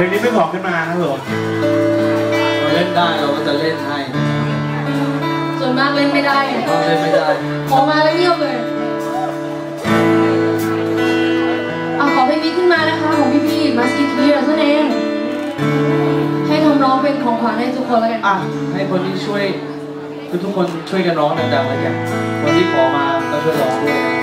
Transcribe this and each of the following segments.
ลงนี้ไม่บอกขึ้นมาครับผมเราเล่นได้เราก็จะเล่นให้ส่วนมากเล่นไม่ได้เราเล่นไม่ได้ออกมาแล้วเงียบเลยเอาขอเพลงนี้ขึ้นมานะคะของพี่พี่มาสกิทีเรานั่นเองให้ทำร้องเป็นของขวัญให้ทุกคนแล้วกันอะให้คนที่ช่วยคือทุกคนช่วยกันร้องดังๆเลยกันคนที่ขอมาก็ช่วยร้องด้วย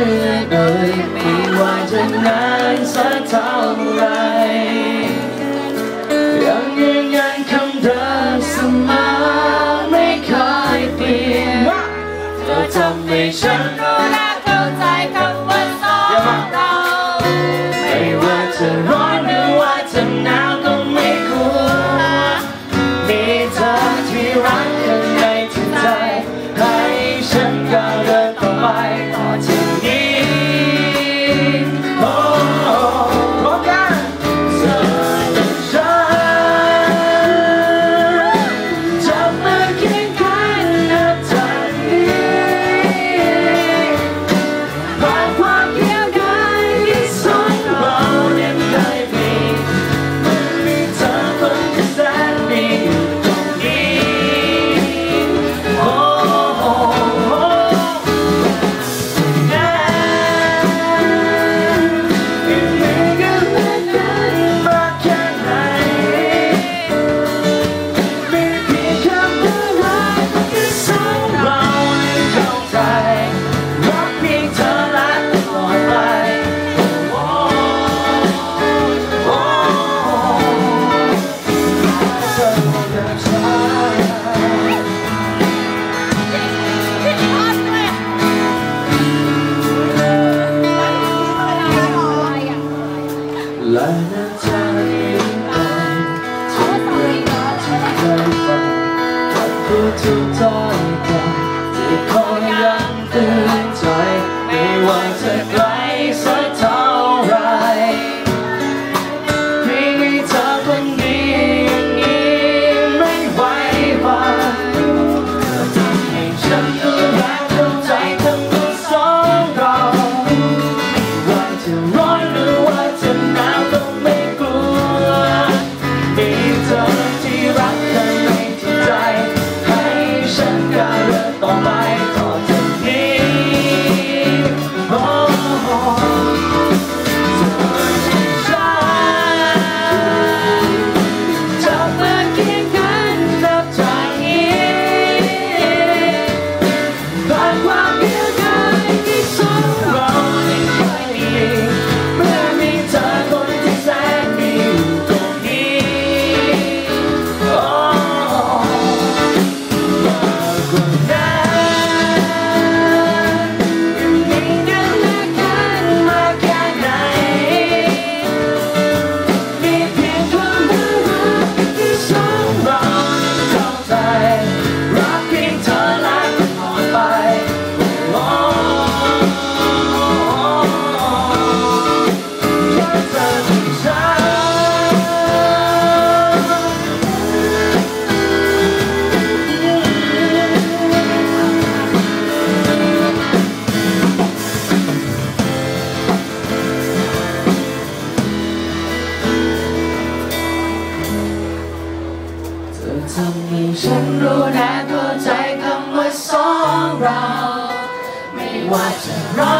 การเรื่อยเอ่ยไม่ว่าจะนานสักเท่าไรยังยืนยันคำเดิมเสมอไม่เคยเปลี่ยนเธอทำให้ฉัน ทำให้ฉันรู้แน่เข้าใจคำว่าสองเรา ไม่ว่าจะร้อน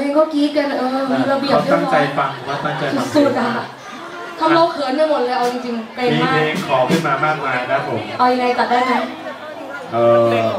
เองก็กรี๊ดกันเออมีระเบียบเรียบร้อยตั้งใจฟังว่าตั้งใจสุดๆอะทำเราเขินไปหมดเลยเอาจริงๆเป็นมากมีเพลงขอขึ้นมามากมายนะผมเอายังไงตัดได้ไหมเออ